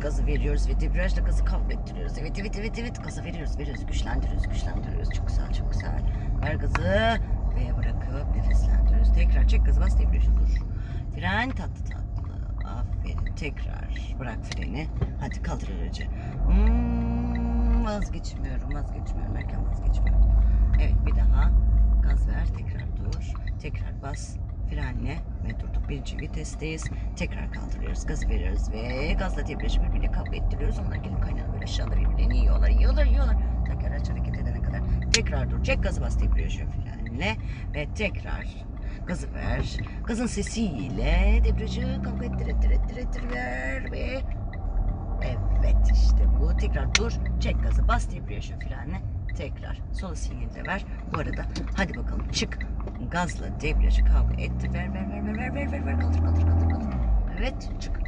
gazı veriyoruz ve debriyajla gazı kavga ettiriyoruz. Evet evet evet evet gazı veriyoruz veriyoruz güçlendiriyoruz güçlendiriyoruz. Çok güzel çok güzel. Ver gazı ve bırakıp nefeslendiriyoruz. Tekrar çek gazı bas debriyajı dur. Fren tatlı tatlı. Aferin tekrar bırak freni. Hadi kaldır aracı. Hmm, vazgeçmiyorum vazgeçmiyorum erken vazgeçmiyorum. Evet bir daha gaz ver tekrar dur. Tekrar bas frenle ve durduk. Birinci vitesteyiz. Tekrar kaldırıyoruz. Gaz veriyoruz ve gazla debriyajı birbirine kavga. Onlar gelin kaynağı böyle aşağıda birbirlerini yiyorlar, yiyorlar, yiyorlar. Tekrar araç hareket edene kadar. Tekrar dur. Çek gazı bas debriyajı frenle ve tekrar gazı ver. Gazın sesiyle debriyajı kavga ettir, ettir, ettir, ettir ver ve Evet işte bu. Tekrar dur. Çek gazı. Bas debriyajı frenle. Tekrar. Sola sinyali de ver. Bu arada hadi bakalım çık. Gazla debriyajı kavga etti. Ver ver ver ver ver ver ver ver. Kaldır kaldır kaldır kaldır. Evet çık.